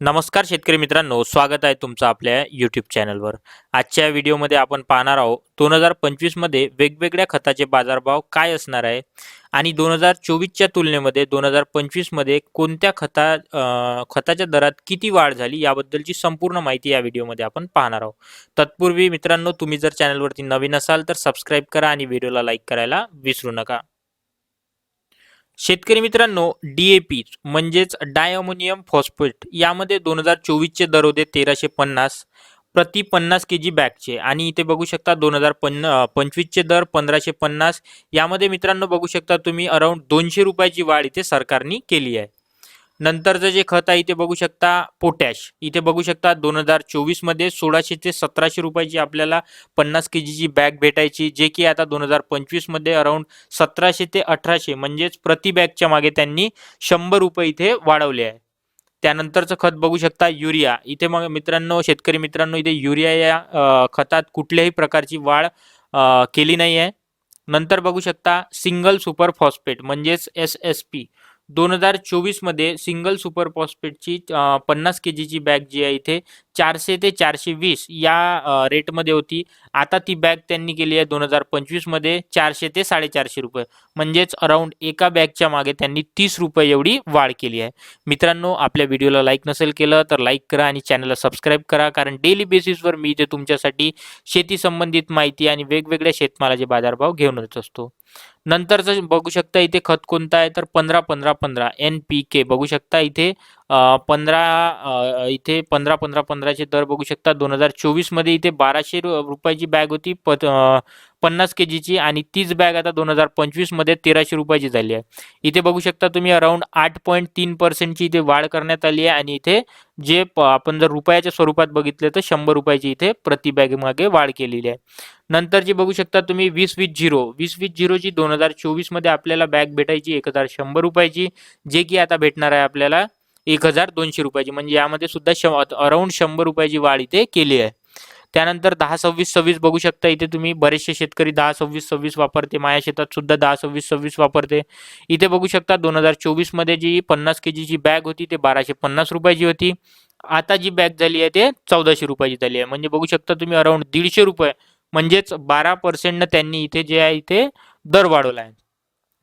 नमस्कार शेतकरी मित्रांनो स्वागत आहे तुमचं आपल्या यूट्यूब चॅनलवर आजच्या व्हिडिओमध्ये आपण पाहणार आहोत दोन हजार पंचवीसमध्ये वेगवेगळ्या खताचे बाजारभाव काय असणार आहे आणि दोन हजार चोवीसच्या तुलनेमध्ये दोन हजार पंचवीसमध्ये कोणत्या खता खताच्या दरात किती वाढ झाली याबद्दलची संपूर्ण माहिती या व्हिडिओमध्ये आपण पाहणार आहोत. तत्पूर्वी मित्रांनो तुम्ही जर चॅनलवरती नवीन असाल तर सबस्क्राईब करा आणि व्हिडिओला लाईक करायला विसरू नका. शेतकरी मित्रांनो डीएपी म्हणजेच डायअमोनियम फॉस्फेट यामध्ये दोन हजार चोवीसचे दर होते तेराशे पन्नास प्रति पन्नास के जी बॅगचे. आणि इथे बघू शकता दोन हजार पन्न पंचवीसचे दर पंधराशे पन्नास. यामध्ये मित्रांनो बघू शकता तुम्ही अराऊंड दोनशे रुपयाची वाढ इथे सरकारने केली आहे. नंतरचं जे खत आहे इथे बघू शकता पोटॅश. इथे बघू शकता दोन हजार चोवीसमध्ये सोळाशे ते सतराशे रुपयाची आपल्याला पन्नास के जीची बॅग भेटायची जे की आता दोन हजार पंचवीसमध्ये अराऊंड सतराशे ते अठराशे म्हणजेच प्रति बॅगच्या मागे त्यांनी शंभर रुपये इथे वाढवले आहे. त्यानंतरचं खत बघू शकता युरिया. इथे मग मित्रांनो शेतकरी मित्रांनो इथे युरिया या खतात कुठल्याही प्रकारची वाढ केली नाही आहे नंतर बघू शकता सिंगल सुपर फॉस्फेट म्हणजेच एस एस पी. दोन हजार चोवीसमध्ये सिंगल सुपर फॉस्फेटची पन्नास के जीची बॅग जी आहे इथे चारशे ते चारशे वीस या रेटमध्ये होती. आता ती बॅग त्यांनी केली आहे दोन हजार पंचवीसमध्ये चारशे ते साडेचारशे रुपये. म्हणजेच अराऊंड एका बॅगच्या मागे त्यांनी तीस रुपये एवढी वाढ केली आहे. मित्रांनो आपल्या व्हिडिओला लाईक नसेल केलं तर लाईक करा आणि चॅनलला सबस्क्राईब करा. कारण डेली बेसिसवर मी इथे तुमच्यासाठी शेती संबंधित माहिती आणि वेगवेगळ्या शेतमालाचे बाजारभाव घेऊन येत असतो. नंतरचं बघू शकता इथे खत कोणतं आहे तर पंधरा पंधरा पंधरा एन पी के बघू शकता इथे पंधरा इथे पंधरा पंधरा पंधराचे दर बघू शकता. दोन हजार चोवीसमध्ये इथे बाराशे रु- रुपयाची बॅग होती. पत पन्नास के जीची आणि तीच बॅग आता दोन हजार पंचवीसमध्ये तेराशे रुपयाची झाली आहे. इथे बघू शकता तुम्ही अराऊंड आठ पॉईंट तीन पर्सेंटची इथे वाढ करण्यात आली आहे आणि इथे जे प- आपण जर रुपयाच्या स्वरूपात बघितले तर शंभर रुपयाची इथे प्रति बॅग मागे वाढ केलेली आहे. नंतरची बघू शकता तुम्ही वीस वीस झिरो. वीस वीस झिरोची दोन हजार चोवीसमध्ये आपल्याला बॅग भेटायची एक हजार शंभर रुपयाची जे की आता भेटणार आहे आपल्याला एक हजार दोनशे रुपयाची. म्हणजे यामध्ये सुद्धा श अराऊंड शंभर रुपयाची वाढ इथे केली आहे. त्यानंतर दहा सव्वीस सव्वीस बघू शकता इथे तुम्ही. बरेचसे शेतकरी दहा सव्वीस सव्वीस वापरते. माझ्या शेतात सुद्धा दहा सव्वीस सव्वीस वापरते. इथे बघू शकता दोन हजार चोवीसमध्ये जी पन्नास के जीची बॅग होती ते बाराशे पन्नास रुपयाची होती. आता जी बॅग झाली आहे ते चौदाशे रुपयाची झाली आहे. म्हणजे बघू शकता तुम्ही अराऊंड दीडशे रुपये. म्हणजेच बारा पर्सेंटनं त्यांनी इथे जे आहे इथे दर वाढवला आहे.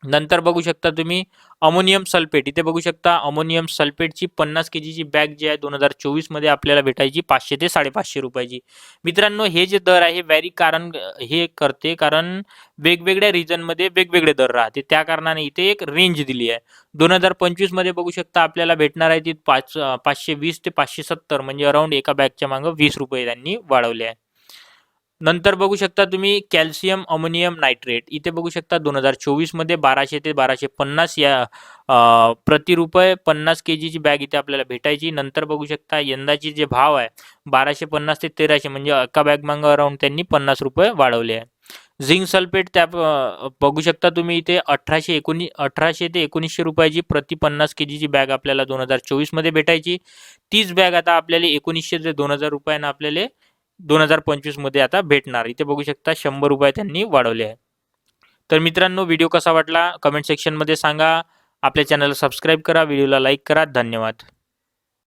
नंतर बघू शकता तुम्ही अमोनियम सल्फेट. इथे बघू शकता अमोनियम सल्फेटची पन्नास के जीची बॅग जी आहे दोन हजार चोवीसमध्ये आपल्याला भेटायची पाचशे ते साडेपाचशे रुपयाची. मित्रांनो हे जे दर आहे व्हॅरी कारण हे करते कारण वेगवेगळ्या रिजनमध्ये वेगवेगळे दर राहते. त्या कारणाने इथे एक रेंज दिली आहे. दोन हजार पंचवीसमध्ये बघू शकता आपल्याला भेटणार आहे ती पाच पाचशे वीस ते पाचशे सत्तर म्हणजे अराऊंड एका बॅगच्या मागं वीस रुपये त्यांनी वाढवले आहे. नंतर बघू शकता तुम्ही कॅल्शियम अमोनियम नायट्रेट. इथे बघू शकता दोन हजार चोवीसमध्ये बाराशे ते बाराशे पन्नास या प्रतिरुपये प्रति रुपये पन्नास के जीची बॅग इथे आपल्याला भेटायची. नंतर बघू शकता यंदाची जे भाव आहे बाराशे पन्नास ते तेराशे म्हणजे एका बॅग मागं अराऊंड त्यांनी पन्नास रुपये वाढवले आहे. झिंक सल्फेट त्या बघू शकता तुम्ही इथे अठराशे एकोणी अठराशे ते एकोणीसशे रुपयाची प्रति पन्नास के जीची बॅग आपल्याला दोन हजार चोवीसमध्ये भेटायची. तीच बॅग आता आपल्याला एकोणीसशे ते दोन हजार रुपयानं आपल्याला दोन हजार पंचवीसमध्ये आता भेटणार. इथे बघू शकता शंभर रुपये त्यांनी वाढवले आहे तर मित्रांनो व्हिडिओ कसा वाटला? कमेंट सेक्शनमध्ये सांगा. आपल्या चॅनलला सबस्क्राईब करा. व्हिडिओला लाईक करा. धन्यवाद.